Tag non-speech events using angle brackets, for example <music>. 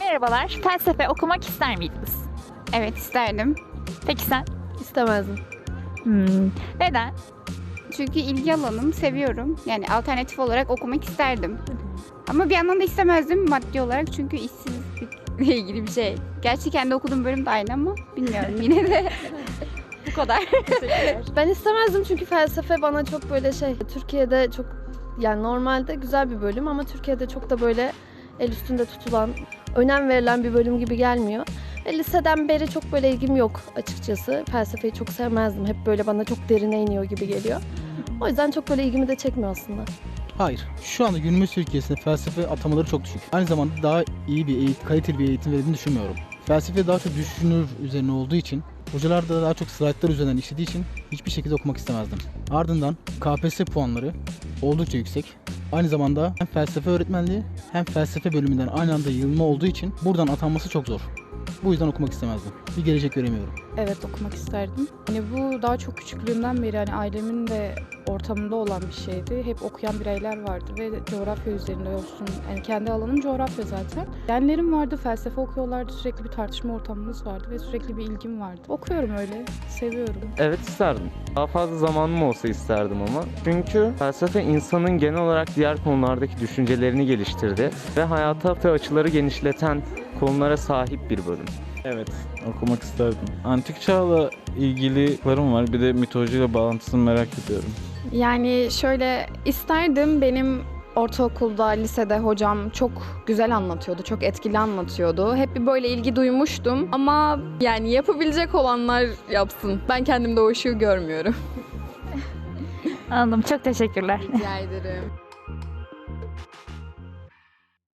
Merhabalar. Felsefe okumak ister miydiniz? Evet isterdim. Peki sen? İstemezdim. Hmm, Neden? Çünkü ilgi alanım, seviyorum. Yani alternatif olarak okumak isterdim. Ama bir yandan da istemezdim maddi olarak çünkü işsizlikle <laughs> ilgili bir şey. Gerçi kendi okuduğum bölüm de aynı ama bilmiyorum yine de. <laughs> Bu kadar. Ben istemezdim çünkü felsefe bana çok böyle şey Türkiye'de çok yani normalde güzel bir bölüm ama Türkiye'de çok da böyle el üstünde tutulan, önem verilen bir bölüm gibi gelmiyor. Ve liseden beri çok böyle ilgim yok açıkçası. Felsefeyi çok sevmezdim. Hep böyle bana çok derine iniyor gibi geliyor. O yüzden çok böyle ilgimi de çekmiyor aslında. Hayır. Şu anda günümüz Türkiye'sinde felsefe atamaları çok düşük. Aynı zamanda daha iyi bir eğitim, kaliteli bir eğitim verildiğini düşünmüyorum. Felsefe daha çok düşünür üzerine olduğu için, hocalar da daha çok slaytlar üzerinden işlediği için hiçbir şekilde okumak istemezdim. Ardından KPSS puanları oldukça yüksek. Aynı zamanda hem felsefe öğretmenliği hem felsefe bölümünden aynı anda yığılma olduğu için buradan atanması çok zor. Bu yüzden okumak istemezdim. Bir gelecek göremiyorum. Evet okumak isterdim. Hani bu daha çok küçüklüğümden beri hani ailemin de ortamında olan bir şeydi. Hep okuyan bireyler vardı ve coğrafya üzerinde olsun. Yani kendi alanım coğrafya zaten. Genlerim vardı, felsefe okuyorlardı. Sürekli bir tartışma ortamımız vardı ve sürekli bir ilgim vardı. Okuyorum öyle, seviyorum. Evet isterdim. Daha fazla zamanım olsa isterdim ama. Çünkü felsefe insanın genel olarak diğer konulardaki düşüncelerini geliştirdi ve hayata açıları genişleten konulara sahip bir bölüm. Evet, okumak isterdim. Antik çağla ilgililerim var. Bir de mitolojiyle bağlantısını merak ediyorum. Yani şöyle isterdim benim ortaokulda, lisede hocam çok güzel anlatıyordu, çok etkili anlatıyordu. Hep bir böyle ilgi duymuştum ama yani yapabilecek olanlar yapsın. Ben kendimde o ışığı görmüyorum. Anladım. Çok teşekkürler. Rica ederim.